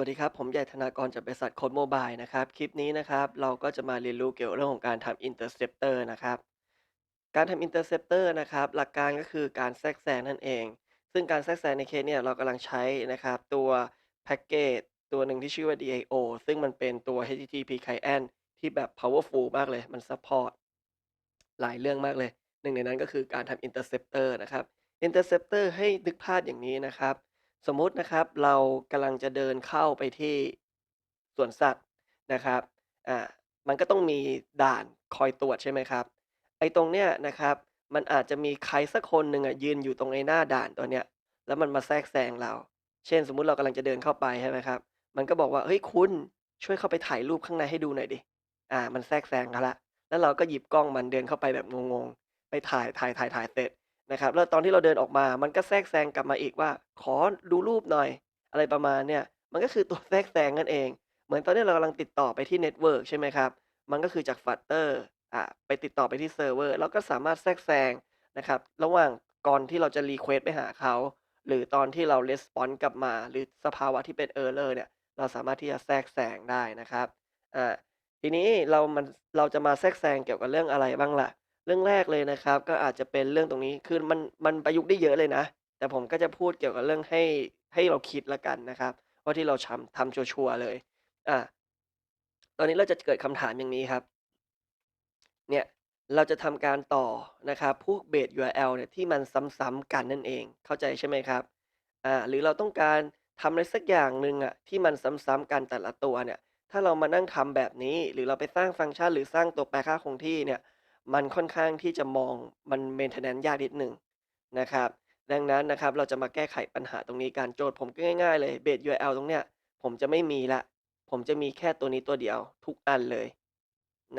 สวัสดีครับ ผมใหญ่ธนากรจากบริษัทโค้ดโมบายนะครับ คลิปนี้นะครับ เราก็จะมาเรียนรู้เกี่ยวกับเรื่องของการทำ Interceptor นะครับ การทำ Interceptor นะครับ หลักการก็คือการแทรกแซงนั่นเอง ซึ่งการแทรกแซงในเคสเนี่ยเรากำลังใช้นะครับ ตัวแพ็กเกจตัวหนึ่งที่ชื่อว่า DIO ซึ่งมันเป็นตัว HTTP client ที่แบบ powerful มากเลย มันซัปพอร์ตหลายเรื่องมากเลย หนึ่งในนั้นก็คือการทำ Interceptor นะครับ Interceptor ให้นึกภาพอย่างนี้นะครับ สมมุตินะครับ เรากำลังจะเดินเข้าไปที่สวนสัตว์นะครับ อ่า มันก็ต้องมีด่านคอยตรวจใช่ไหมครับ ไอ้ตรงเนี้ยนะครับ มันอาจจะมีใครสักคนหนึ่งอะยืนอยู่ตรงไอ้หน้าด่านตัวเนี้ย แล้วมันมาแทรกแซงเรา เช่น สมมุติเรากำลังจะเดินเข้าไปใช่ไหมครับ มันก็บอกว่า เฮ้ยคุณช่วยเข้าไปถ่ายรูปข้างในให้ดูหน่อยดิ อ่า มันแทรกแซงเราล้วแล้วเราก็หยิบกล้องมันเดินเข้าไปแบบงงๆ ไปถ่ายถ่ายถ่ายถ่ายเสร็จ นะครับ แล้วตอนที่เราเดินออกมา มันก็แทรกแซงกลับมาอีกว่า ขอดูรูปหน่อย อะไรประมาณเนี่ย มันก็คือตัวแทรกแซงนั่นเอง เหมือนตอนนี้เรากำลังติดต่อไปที่เน็ตเวิร์กใช่ไหมครับ มันก็คือจาก Flutter อ่าไปติดต่อไปที่เซิร์ฟเวอร์เราก็สามารถแทรกแซงนะครับ ระหว่างก่อนที่เราจะรีเควสไปหาเขา หรือตอนที่เราレスปอนส์กลับมา หรือสภาวะที่เป็น Error เนี่ย เราสามารถที่จะแทรกแซงได้นะครับ อ่า ทีนี้เรามันเราจะมาแทรกแซงเกี่ยวกับเรื่องอะไรบ้างล่ะ เรื่องแรกเลยนะครับ ก็อาจจะเป็นเรื่องตรงนี้ คือมัน มันประยุกต์ได้เยอะเลยนะ แต่ผมก็จะพูดเกี่ยวกับเรื่องให้ ให้เราคิดแล้วกันนะครับ ว่าที่เราทำทำชัวร์ ๆ เลยอ่าตอนนี้เราจะเกิดคำถามอย่างนี้ครับ เนี่ย เราจะทำการต่อนะครับ พวกเบส URL เนี่ย ที่มันซ้ำ ๆ กันนั่นเอง เข้าใจใช่ไหมครับ อ่า หรือเราต้องการทำอะไรสักอย่างหนึ่งอะ ที่มันซ้ำ ๆ กันแต่ละตัวเนี่ย ถ้าเรามานั่งทำแบบนี้ หรือเราไปสร้างฟังก์ชัน หรือสร้างตัวแปรค่าคงที่เนี่ย มันค่อนข้างที่จะมอง มัน maintenance ยากนิดหนึ่งนะครับ ดังนั้นนะครับ เราจะมาแก้ไขปัญหาตรงนี้กันโจทย์ผมก็ง่าย ๆ เลย base URL ตรงเนี้ย ผมจะไม่มีละ ผมจะมีแค่ตัวนี้ตัวเดียวทุกอันเลย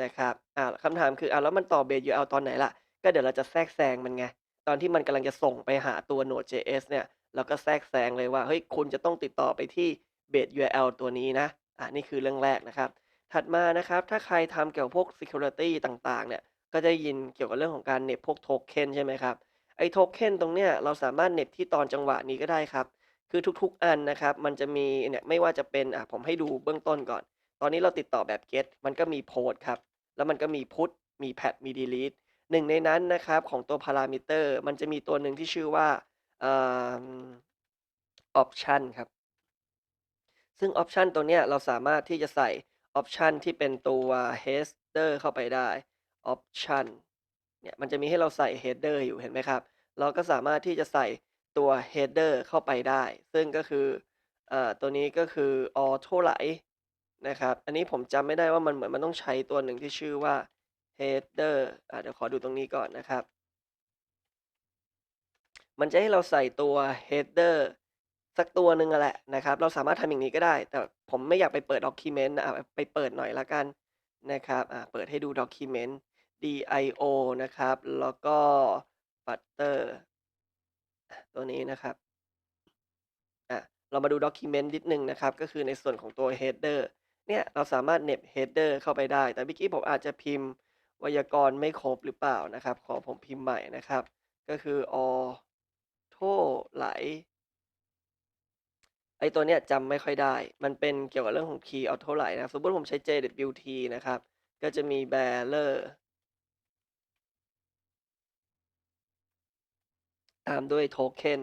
นะครับ อ่าคำถามคืออ่าแล้วมันต่อ base URL ตอนไหนล่ะ ก็เดี๋ยวเราจะแทรกแซงมันไง ตอนที่มันกำลังจะส่งไปหาตัว Node.js เนี่ย เราก็แทรกแซงเลยว่า เฮ้ย คุณจะต้องติดต่อไปที่ base URL ตัวนี้นะ อ่านี่คือเรื่องแรกนะครับ ถัดมานะครับ ถ้าใครทำเกี่ยวกับพวก security ต่างๆ เนี่ย ก็จะได้ยินเกี่ยวกับเรื่องของการเหน็บพวกโทเค็นใช่ไหมครับ ไอ้โทเค็นตรงเนี้ยเราสามารถเหน็บที่ตอนจังหวะนี้ก็ได้ครับ คือทุกๆอันนะครับ มันจะมีเนี่ยไม่ว่าจะเป็นอะผมให้ดูเบื้องต้นก่อน ตอนนี้เราติดต่อแบบ get มันก็มีโพสครับ แล้วมันก็มี put มี pat มี delete หนึ่งในนั้นนะครับของตัว parameter มันจะมีตัวหนึ่งที่ชื่อว่าเอ่อ option ครับ ซึ่ง option ตัวเนี้ยเราสามารถที่จะใส่ option ที่เป็นตัว header เข้าไปได้ option เนี่ยมันจะมีให้เราใส่ header อยู่เห็นไหมครับ เราก็สามารถที่จะใส่ตัว header เข้าไปได้ ซึ่งก็คืออตัวนี้ก็คือ auto ไหลนะครับ อันนี้ผมจำไม่ได้ว่ามันเหมือนมันต้องใช้ตัวหนึ่งที่ชื่อว่า header อ่าเดี๋ยวขอดูตรงนี้ก่อนนะครับ มันจะให้เราใส่ตัว header สักตัวหนึ่งอะแหละนะครับ เราสามารถทำอย่างนี้ก็ได้ แต่ผมไม่อยากไปเปิด document นะไปเปิดหน่อยล้วกันนะครับ อ่า เปิดให้ดู document dio นะครับ แล้วก็ flutter ตัวนี้นะครับ อะ เรามาดู document นิดนึงนะครับ ก็คือในส่วนของตัว header เนี่ย เราสามารถเหน็บ header เข้าไปได้ แต่เมื่อกี้ผมอาจจะพิมพ์ไวยากรณ์ไม่ครบหรือเปล่านะครับ ขอผมพิมพ์ใหม่นะครับ ก็คือ auto ไหลไอตัวเนี้ยจำไม่ค่อยได้ มันเป็นเกี่ยวกับเรื่องของ key auto ไหลนะ สมมติผมใช้ JWT นะครับ ก็จะมี bearer ตามด้วยโทเค็น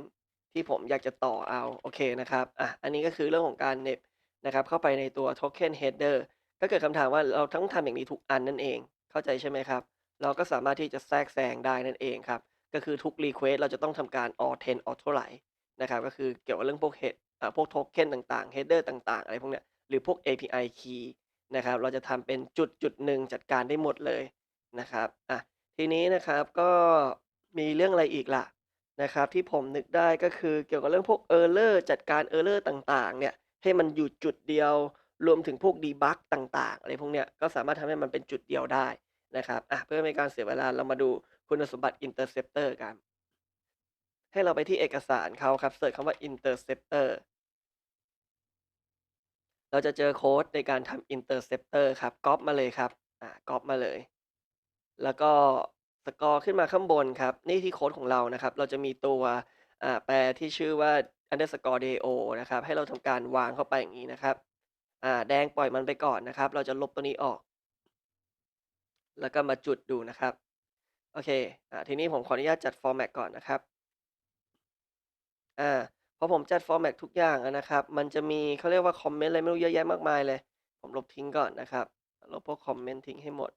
ที่ผมอยากจะต่อเอา โอเคนะครับ อะ อันนี้ก็คือเรื่องของการเน็บนะครับ เข้าไปในตัวโทเค็น header ก็เกิดคำถามว่าเราต้องทำอย่างนี้ทุกอันนั่นเอง เข้าใจใช่ไหมครับ เราก็สามารถที่จะแทรกแซงได้นั่นเองครับ ก็คือทุก request เราจะต้องทำการ auth auto ไหลนะครับ ก็คือเกี่ยวกับเรื่องพวก head อ่าพวกโทเค็นต่างๆ header ต่างๆ อะไรพวกเนี้ย หรือพวก API key นะครับ เราจะทำเป็นจุดจุดหนึ่งจัดการได้หมดเลยนะครับ อะ ทีนี้นะครับก็มีเรื่องอะไรอีกล่ะ นะครับ ที่ผมนึกได้ก็คือเกี่ยวกับเรื่องพวก Error จัดการ Error ต่างๆ เนี่ย ให้มันอยู่จุดเดียว รวมถึงพวก debug ต่าง ๆ อะไรพวกเนี้ย ก็สามารถทำให้มันเป็นจุดเดียวได้นะครับ อะ เพื่อไม่ให้การเสียเวลา เรามาดูคุณสมบัติ Interceptor กัน ให้เราไปที่เอกสารเขาครับเสิร์ชคำว่า Interceptor เราจะเจอโค้ดในการทำ Interceptor ครับก๊อปมาเลยครับ อ่าก๊อปมาเลย แล้วก็ สกอร์ขึ้นมาข้างบนครับ นี่ที่โค้ดของเรานะครับ เราจะมีตัวอ่าแปรที่ชื่อว่า underscore do นะครับ ให้เราทำการวางเข้าไปอย่างงี้นะครับอ่าแดงปล่อยมันไปก่อนนะครับ เราจะลบตัวนี้ออก แล้วก็มาจุดดูนะครับ โอเคอ่าทีนี้ผมขออนุญาตจัดฟอร์แมตก่อนนะครับอาพอผมจัดฟอร์แมตทุกอย่างนะครับ มันจะมีเขาเรียกว่าคอมเมนต์อะไรไม่รู้เยอะแยะมากมายเลย ผมลบทิ้งก่อนนะครับ ลบพวกคอมเมนต์ทิ้งให้หมด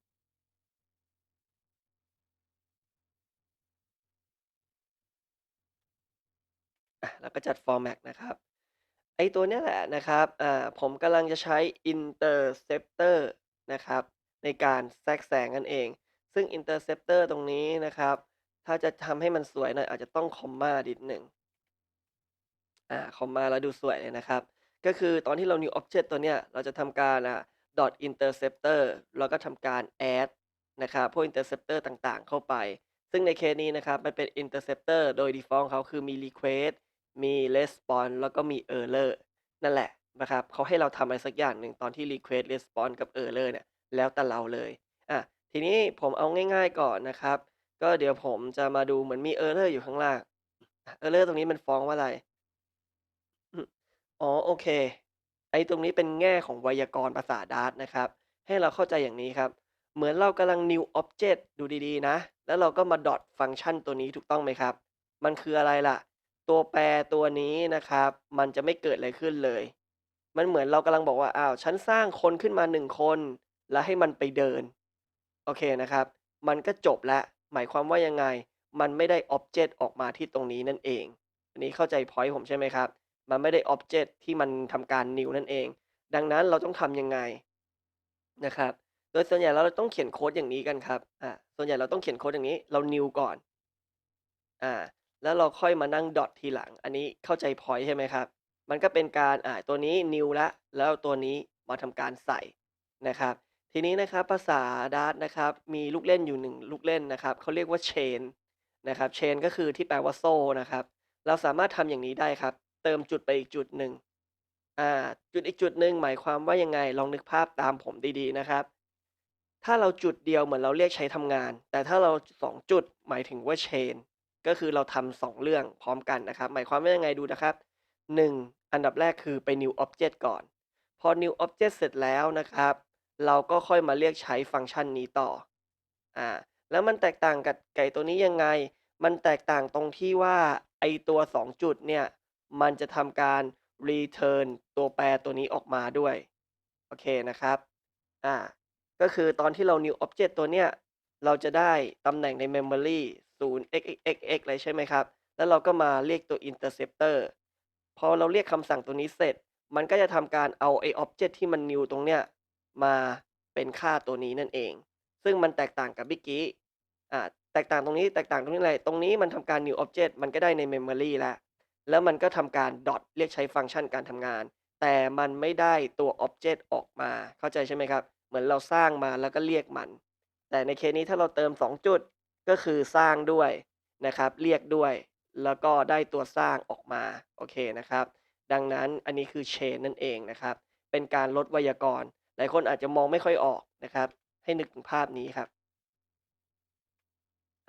อะแล้วก็จัดฟอร์แมตนะครับ ไอตัวเนี้ยแหละนะครับอ่าผมกำลังจะใช้ Interceptor นะครับ ในการแทรกแซงนั่นเอง ซึ่ง Interceptor ตรงนี้นะครับ ถ้าจะทำให้มันสวยหน่อยอาจจะต้องคอมมานิดหนึ่งอาคอมมาแล้วดูสวยเลยนะครับ ก็คือตอนที่เรา new object ตัวเนี้ยเราจะทำการอ่า dot interceptor แล้วก็ทำการ add นะครับพวก interceptor ต่างๆ เข้าไป ซึ่งในเคสนี้นะครับ มันเป็น interceptor โดย default เขาคือมี request มี response แล้วก็มี error นั่นแหละนะครับเขาให้เราทำอะไรสักอย่างหนึ่งตอนที่ request response กับ error เนี่ยแล้วแต่เราเลยอะทีนี้ผมเอาง่ายๆก่อนนะครับ ก็เดี๋ยวผมจะมาดูเหมือนมี error อยู่ข้างล่าง error ตรงนี้มันฟ้องว่าอะไร?อืมอ๋อโอเค ไอ้ตรงนี้เป็นแง่ของไวยากรณ์ภาษา Dart นะครับ ให้เราเข้าใจอย่างนี้ครับ เหมือนเรากำลัง new object ดูดีๆนะ แล้วเราก็มา dot ฟังก์ชันตัวนี้ถูกต้องไหมครับ?มันคืออะไรล่ะ? ตัวแปรตัวนี้นะครับ มันจะไม่เกิดอะไรขึ้นเลย มันเหมือนเรากำลังบอกว่าอ้าวฉันสร้างคนขึ้นมา1คน แล้วให้มันไปเดิน โอเคนะครับ มันก็จบแล้วหมายความว่ายังไง?มันไม่ได้อ็อบเจกต์ออกมาที่ตรงนี้นั่นเอง อันนี้เข้าใจพอยต์ผมใช่ไหมครับ?มันไม่ได้อ็อบเจกต์ที่มันทำการ new นั่นเอง ดังนั้นเราต้องทำยังไง?นะครับ โดยส่วนใหญ่เราต้องเขียนโค้ดอย่างนี้กันครับ อ่า ส่วนใหญ่เราต้องเขียนโค้ดอย่างนี้ เรา new ก่อน อ่า แล้วเราค่อยมานั่ง dot ทีหลัง อันนี้เข้าใจพอยต์ใช่ไหมครับ?มันก็เป็นการอ่าตัวนี้ new แล้วแล้วตัวนี้มาทำการใส่นะครับ ทีนี้นะครับภาษา Dart นะครับมีลูกเล่นอยู่1ลูกเล่นนะครับเขาเรียกว่า chain นะครับ chain ก็คือที่แปลว่าโซ่นะครับ เราสามารถทำอย่างนี้ได้ครับ เติมจุดไปอีกจุดหนึ่งอ่าจุดอีกจุดหนึ่งหมายความว่ายังไง?ลองนึกภาพตามผมดีๆนะครับ ถ้าเราจุดเดียวเหมือนเราเรียกใช้ทำงาน แต่ถ้าเรา2จุดหมายถึงว่า chain ก็คือเราทำ2เรื่องพร้อมกันนะครับ หมายความว่ายังไง?ดูนะครับ 1 อันดับแรกคือไป new object ก่อน พอ new object เสร็จแล้วนะครับ เราก็ค่อยมาเรียกใช้ฟังก์ชันนี้ต่ออ่าแล้วมันแตกต่างกับไก่ตัวนี้ยังไง?มันแตกต่างตรงที่ว่าไอตัว 2 จุดเนี่ย มันจะทำการรีเทิร์นตัวแปรตัวนี้ออกมาด้วย โอเคนะครับ อ่า ก็คือตอนที่เรา new object ตัวเนี้ย เราจะได้ตำแหน่งใน memory 0xxxx เลยใช่ไหมครับ?แล้วเราก็มาเรียกตัว interceptor พอเราเรียกคำสั่งตัวนี้เสร็จ มันก็จะทำการเอาไอ้อ็อบเจกต์ที่มัน new ตรงเนี้ยมาเป็นค่าตัวนี้นั่นเอง ซึ่งมันแตกต่างกับเมื่อกี้อ่าแตกต่างตรงนี้แตกต่างตรงนี้อะไร?ตรงนี้มันทำการ new object มันก็ได้ใน memory แล้ว แล้วมันก็ทำการ dot เรียกใช้ฟังก์ชันการทำงาน แต่มันไม่ได้ตัวอ็อบเจกต์ออกมา เข้าใจใช่ไหมครับ?เหมือนเราสร้างมาแล้วก็เรียกมัน แต่ในเคสนี้ถ้าเราเติม 2 จุด ก็คือสร้างด้วยนะครับ เรียกด้วย แล้วก็ได้ตัวสร้างออกมา โอเคนะครับ ดังนั้นอันนี้คือ chain นั่นเองนะครับ เป็นการลดไวยากรณ์ หลายคนอาจจะมองไม่ค่อยออกนะครับ ให้นึกถึงภาพนี้ครับ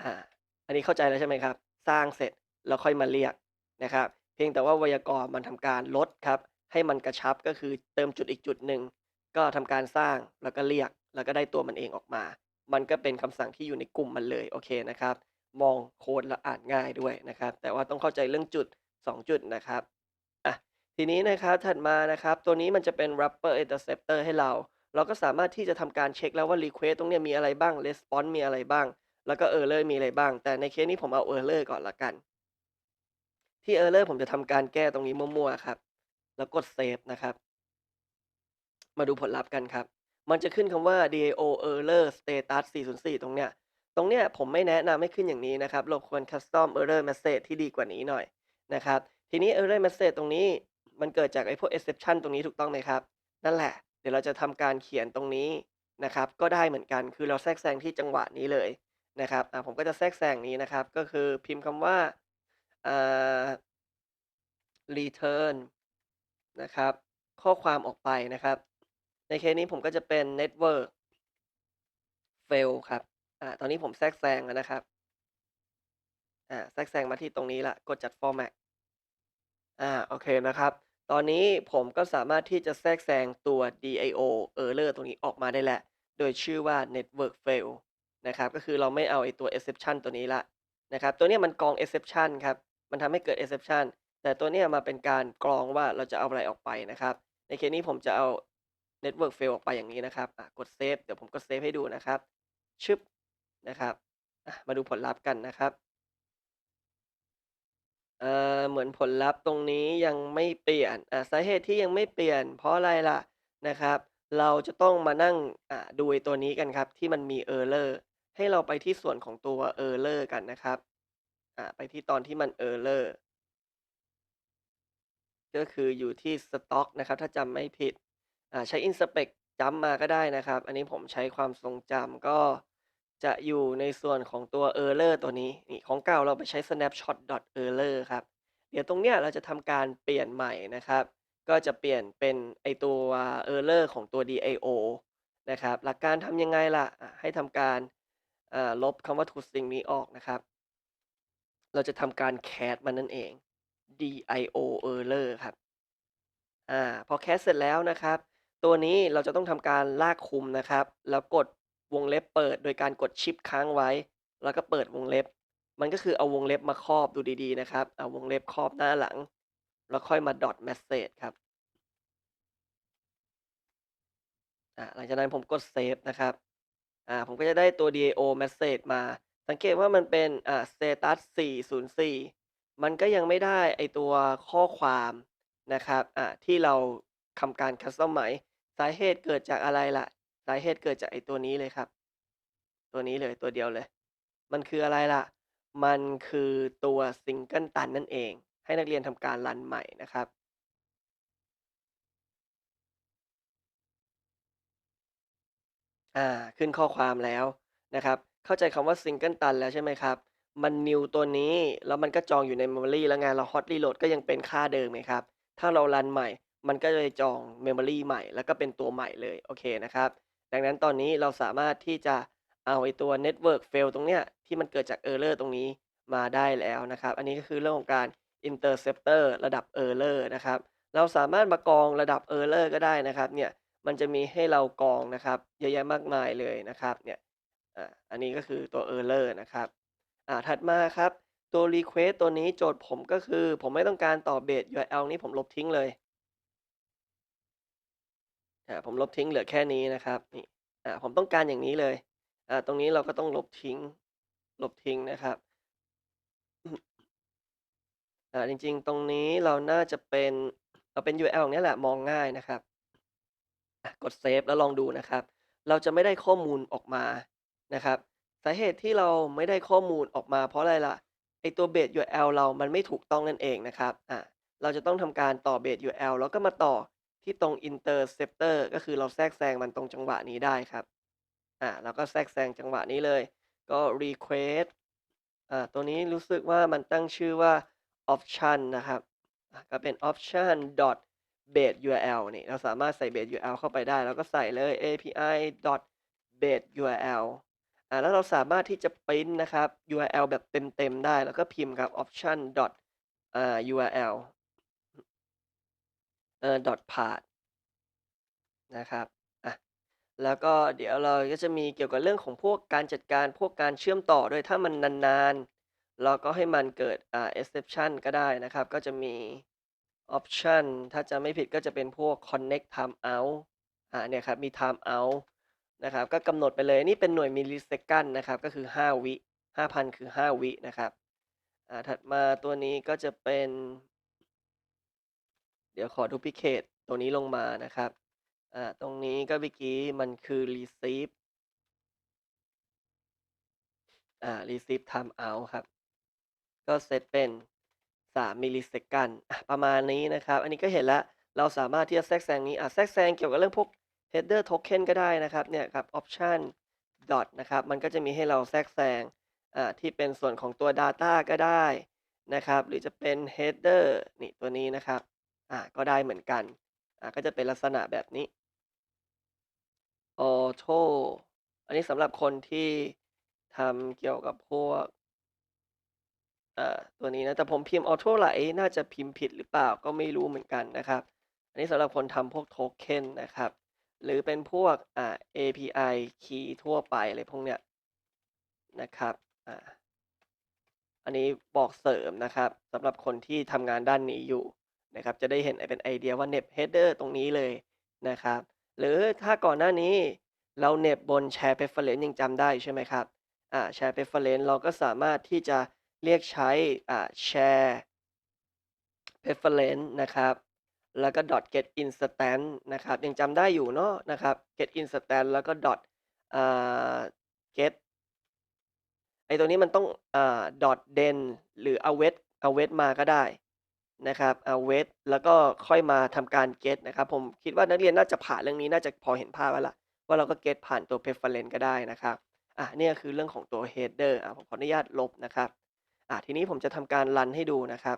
อาอันนี้เข้าใจแล้วใช่ไหมครับ?สร้างเสร็จแล้วค่อยมาเรียกนะครับ เพียงแต่ว่าไวยากรณ์มันทำการลดครับ ให้มันกระชับก็คือเติมจุดอีกจุดหนึ่ง ก็ทำการสร้างแล้วก็เรียก แล้วก็ได้ตัวมันเองออกมา มันก็เป็นคำสั่งที่อยู่ในกลุ่มมันเลยโอเคนะครับ มองโคดแล้วอ่านง่ายด้วยนะครับ แต่ว่าต้องเข้าใจเรื่องจุด 2 จุดนะครับอะทีนี้นะครับถัดมานะครับ ตัวนี้มันจะเป็น wrapper interceptor ให้เรา เราก็สามารถที่จะทำการเช็กแล้วว่ารีเควสต์ตรงนี้มีอะไรบ้าง response มีอะไรบ้าง แล้วก็ error มีอะไรบ้าง แต่ในเคสนี้ผมเอา error ก่อนล้วกัน ที่ error ผมจะทำการแก้ตรงนี้มั่วๆครับ แล้วกดเซฟนะครับ มาดูผลลัพธ์กันครับ มันจะขึ้นคำว่า DAO error status 404 ตรงเนี้ย ตรงเนี้ยผมไม่แนะนำให้ขึ้นอย่างนี้นะครับ เราควร custom error message ที่ดีกว่านี้หน่อยนะครับ ทีนี้ error message ตรงนี้มันเกิดจากไอ้พวก exception ตรงนี้ถูกต้องไหมครับ?นั่นแหละ เดี๋ยวเราจะทำการเขียนตรงนี้นะครับ ก็ได้เหมือนกัน คือเราแทรกแซงที่จังหวะนี้เลยนะครับผมก็จะแทรกแซงนี้นะครับ ก็คือพิมพ์คำว่า return นะครับ ข้อความออกไปนะครับ ในเคสนี้ผมก็จะเป็น network fail ครับอ่าตอนนี้ผมแทรกแซงแล้วนะครับอ่าแทรกแซงมาที่ตรงนี้ล้วกดจัดฟอร์แมตอาโอเคนะครับ ตอนนี้ผมก็สามารถที่จะแทรกแซงตัว DIO Error ตรงนี้ออกมาได้แล้ว โดยชื่อว่า Network Fail นะครับ ก็คือเราไม่เอาไอตัว exception ตัวนี้ล้วนะครับ ตัวนี้มันกรอง exception ครับ มันทำให้เกิด exception แต่ตัวนี้มาเป็นการกรองว่าเราจะเอาอะไรออกไปนะครับ ในเคสนี้ผมจะเอา Network Fail ออกไปอย่างนี้นะครับอ่ากดเซฟเดี๋ยวผมกดเซฟให้ดูนะครับ ชึบนะครับมาดูผลลัพธ์กันนะครับเอ่อเหมือนผลลัพธ์ตรงนี้ยังไม่เปลี่ยนอ่าสาเหตุที่ยังไม่เปลี่ยน เพราะอะไรล่ะนะครับ เราจะต้องมานั่งอ่าดูไอ้ตัวนี้กันครับ ที่มันมี Error ให้เราไปที่ส่วนของตัว Error กันนะครับอ่าไปที่ตอนที่มัน Error ก็คืออยู่ที่สต็อกนะครับ ถ้าจำไม่ผิด อ่า ใช้ Inspect จำมาก็ได้นะครับ อันนี้ผมใช้ความทรงจำ ก็จะอยู่ในส่วนของตัว Error ตัวนี้ นี่ของเก่าเราไปใช้ snapshot error ครับ เดี๋ยวตรงเนี้ยเราจะทำการเปลี่ยนใหม่นะครับ ก็จะเปลี่ยนเป็นไอตัว Error ของตัว DIO นะครับ หลักการทำยังไงล่ะ อ่า ให้ทำการ อ่า ลบคำว่า toString นี้ออกนะครับ เราจะทำการ cat มันนั่นเอง DIO error ครับ อ่า พอแคสเสร็จแล้วนะครับ ตัวนี้เราจะต้องทำการลากคุมนะครับ แล้วกดวงเล็บเปิดโดยการกดชิปค้างไว้ แล้วก็เปิดวงเล็บ มันก็คือเอาวงเล็บมาครอบดูดีๆนะครับ เอาวงเล็บครอบหน้าหลัง แล้วค่อยมา dot message ครับหลังจากนั้นผมกดเซฟนะครับผมก็จะได้ตัว DIO message มา สังเกตว่ามันเป็น status 404 มันก็ยังไม่ได้ไอตัวข้อความนะครับที่เราทำการ customize าเหตุเกิดจากอะไรล่ะ สาเหตุเกิดจากไอตัวนี้เลยครับ ตัวนี้เลยตัวเดียวเลย มันคืออะไรล่ะ มันคือตัว Singleton นั่นเอง ให้นักเรียนทำการรันใหม่นะครับอ่าขึ้นข้อความแล้วนะครับ เข้าใจคำว่า Singleton แล้วใช่ไหมครับ มัน new ตัวนี้ แล้วมันก็จองอยู่ใน memory แล้วไงเรา hot reload ก็ยังเป็นค่าเดิมไงครับ ถ้าเรารันใหม่ มันก็เลยจอง memory ใหม่ แล้วก็เป็นตัวใหม่เลย โอเคนะครับ ดังนั้นตอนนี้เราสามารถที่จะเอาไอ้ตัว network fail ตรงเนี้ยที่มันเกิดจาก error ตรงนี้มาได้แล้วนะครับ อันนี้ก็คือเรื่องของการ interceptor ระดับ error นะครับ เราสามารถมากองระดับ error ก็ได้นะครับ เนี่ย มันจะมีให้เรากองนะครับ เยอะแยะมากมายเลยนะครับ เนี่ย อ่า อันนี้ก็คือตัว Error นะครับ อ่า ถัดมาครับตัว Request ตัวนี้โจทย์ผมก็คือ ผมไม่ต้องการต่อ Base URL นี้ผมลบทิ้งเลย อ่าผมลบทิ้งเหลือแค่นี้นะครับนี่อ่าผมต้องการอย่างนี้เลยอ่าตรงนี้เราก็ต้องลบทิ้ง ลบทิ้งนะครับอ่าจริงๆ ตรงนี้เราน่าจะเป็นเอาเป็น URL เนี้ยแหละมองง่ายนะครับกดเซฟแล้วลองดูนะครับ เราจะไม่ได้ข้อมูลออกมานะครับสาเหตุที่เราไม่ได้ข้อมูลออกมา เพราะอะไรล่ะไอตัว base URL เรามันไม่ถูกต้องนั่นเองนะครับอะเราจะต้องทำการต่อ base URL แล้วก็มาต่อ ที่ตรง interceptor ก็คือเราแทรกแซงมันตรงจังหวะนี้ได้ครับ อะเราก็แทรกแซงจังหวะนี้เลย ก็ request อ่าตัวนี้รู้สึกว่ามันตั้งชื่อว่า option นะครับก็เป็น option dot base URL นี่ เราสามารถใส่ base URL เข้าไปได้ แล้วก็ใส่เลย API dot base URL อ่าแล้วเราสามารถที่จะปริ้นนะครับ URL แบบเต็มๆได้ แล้วก็พิมพ์ครับ option dot อ่า URL เอ่อ dot path นะครับ อะ แล้วก็เดี๋ยวเราก็จะมีเกี่ยวกับเรื่องของพวกการจัดการพวกการเชื่อมต่อด้วยถ้ามันนานๆ เราก็ให้มันเกิดอ่า exception ก็ได้นะครับ ก็จะมี option ถ้าจำไม่ผิดก็จะเป็นพวก connect timeout อ่าเนี่ยครับ มี timeout นะครับ ก็กำหนดไปเลยนี่เป็นหน่วยมิลลิเซคันนะครับ ก็คือ 5 วิ 5,000 คือ 5 วินะครับ อ่า ถัดมาตัวนี้ก็จะเป็น เดี๋ยวขอ duplicate ตัวนี้ลงมานะครับ อ่า ตรงนี้ก็เมื่อกี้มันคือ receive อ่า receive timeout ครับ ก็เซตเป็น 3 มิลลิเซคันประมาณนี้นะครับ อันนี้ก็เห็นแล้วเราสามารถที่จะแทรกแซงนี้ อะแทรกแซงเกี่ยวกับเรื่องพวก header token ก็ได้นะครับ เนี่ยครับ option dot นะครับ มันก็จะมีให้เราแทรกแซง อ่า ที่เป็นส่วนของตัว data ก็ได้นะครับ หรือจะเป็น header นี่ตัวนี้นะครับ อ่าก็ได้เหมือนกัน อ่าก็จะเป็นลักษณะแบบนี้ auto อันนี้สำหรับคนที่ทำเกี่ยวกับพวกอ่อตัวนี้นะแต่ผมพิมพ์ Auto-Write น่าจะพิมพ์ผิดหรือเปล่าก็ไม่รู้เหมือนกันนะครับ อันนี้สำหรับคนทำพวกโทเค็นนะครับ หรือเป็นพวกอ่า API Key ทั่วไปอะไรพวกเนี้ยนะครับอ่าอันนี้บอกเสริมนะครับสำหรับคนที่ทำงานด้านนี้อยู่ นะครับ จะได้เห็นเป็นไอเดียว่าเน็บ header ตรงนี้เลยนะครับ หรือถ้าก่อนหน้านี้เราเน็บบน Share Preference ยังจำได้ใช่ไหมครับอ่า Share Preference เราก็สามารถที่จะเรียกใช้อ่า Share Preference นะครับแล้วก็ dot get instant นะครับ ยังจำได้อยู่เนาะนะครับ get instant แล้วก็ dot อ่า get ไอตรงนี้มันต้องอ่า dot den หรือ await await มาก็ได้ นะครับ await แล้วก็ค่อยมาทำการ get นะครับ ผมคิดว่านักเรียนน่าจะผ่านเรื่องนี้น่าจะพอเห็นภาพแล้วล่ะว่าเราก็ get ผ่านตัว preference ก็ได้นะครับอะนี่คือเรื่องของตัว header อะผมขออนุญาตลบนะครับอะทีนี้ผมจะทำการรันให้ดูนะครับ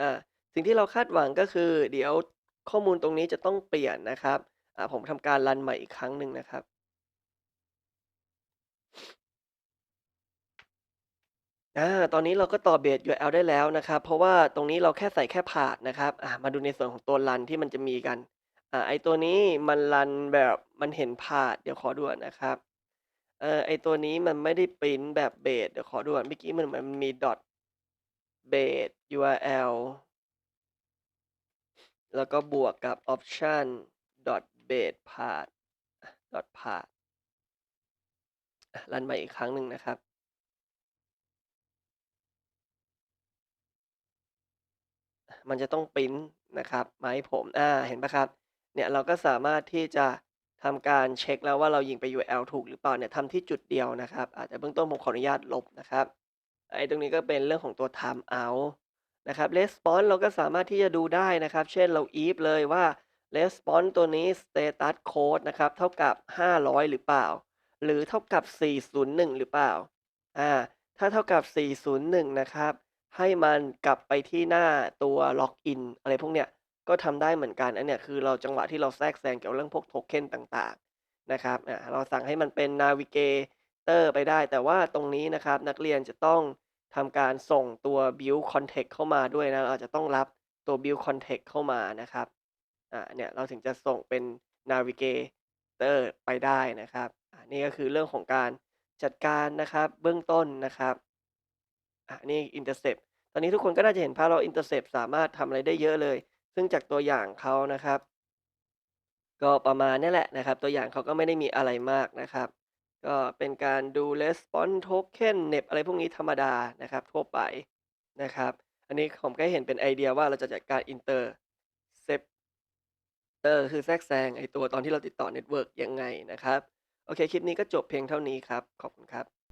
อ่าสิ่งที่เราคาดหวังก็คือ เดี๋ยวข้อมูลตรงนี้จะต้องเปลี่ยนนะครับอ่าผมทำการรันใหม่อีกครั้งหนึ่งนะครับ อา ตอนนี้เราก็ต่อ base URL ได้แล้วนะครับ เพราะว่าตรงนี้เราแค่ใส่แค่ path นะครับ อ่า มาดูในส่วนของตัวรันที่มันจะมีกัน อ่า ไอ้ตัวนี้มันรันแบบมันเห็น path เดี๋ยวขอดูก่อนนะครับ เอ่อไอ้ตัวนี้มันไม่ได้พรินต์แบบ base เดี๋ยวขอดูก่อน เมื่อกี้มันเหมือนมันมี dot base URL แล้วก็บวกกับ option dot base path dot path อะรันใหม่อีกครั้งหนึ่งนะครับ มันจะต้องพรินนะครับมาให้ผมอ่าเห็นปล่าครับ เนี่ยเราก็สามารถที่จะทำการเช็กแล้วว่าเรายิงไป URL ถูกหรือเปล่าเนี่ยทำที่จุดเดียวนะครับอาจจะเบื้องต้นผมขออนุญาตลบนะครับไอ้ตรงนี้ก็เป็นเรื่องของตัว time out นะครับ response เราก็สามารถที่จะดูได้นะครับ เช่นเรา if เลยว่า response ตัวนี้ status code นะครับ เท่ากับ 500 หรือเปล่า หรือเท่ากับ 401 หรือเปล่าอ่าถ้าเท่ากับ 401 นะครับ ให้มันกลับไปที่หน้าตัวล็อกอินอะไรพวกเนี้ย ก็ทำได้เหมือนกัน อันเนี้ยคือเราจังหวะที่เราแทรกแซงเกี่ยวกับเรื่องพวกโทเค็นต่างๆนะครับอ่าเราสั่งให้มันเป็น Navigator ไปได้ แต่ว่าตรงนี้นะครับนักเรียนจะต้องทำการส่งตัว build context เข้ามาด้วยนะ เราอาจจะต้องรับตัว build context เข้ามานะครับอ่าเนี่ยเราถึงจะส่งเป็น Navigator ไปได้นะครับอ่านี่ก็คือเรื่องของการจัดการนะครับเบื้องต้นนะครับ อ่านี่ intercept ตอนนี้ทุกคนก็น่าจะเห็นภาพแล้ว intercept สามารถทำอะไรได้เยอะเลย ซึ่งจากตัวอย่างเขานะครับ ก็ประมาณนี้แหละนะครับ ตัวอย่างเขาก็ไม่ได้มีอะไรมากนะครับ ก็เป็นการดู response token เน็บอะไรพวกนี้ธรรมดานะครับ ทั่วไปนะครับ อันนี้ผมก็เห็นเป็นไอเดียว่าเราจะจัดการ intercept เตออคือแทรกแซงไอตัวตอนที่เราติดต่อเน็ตเวิร์กยังไงนะครับ โอเค คลิปนี้ก็จบเพียงเท่านี้ครับ ขอบคุณครับ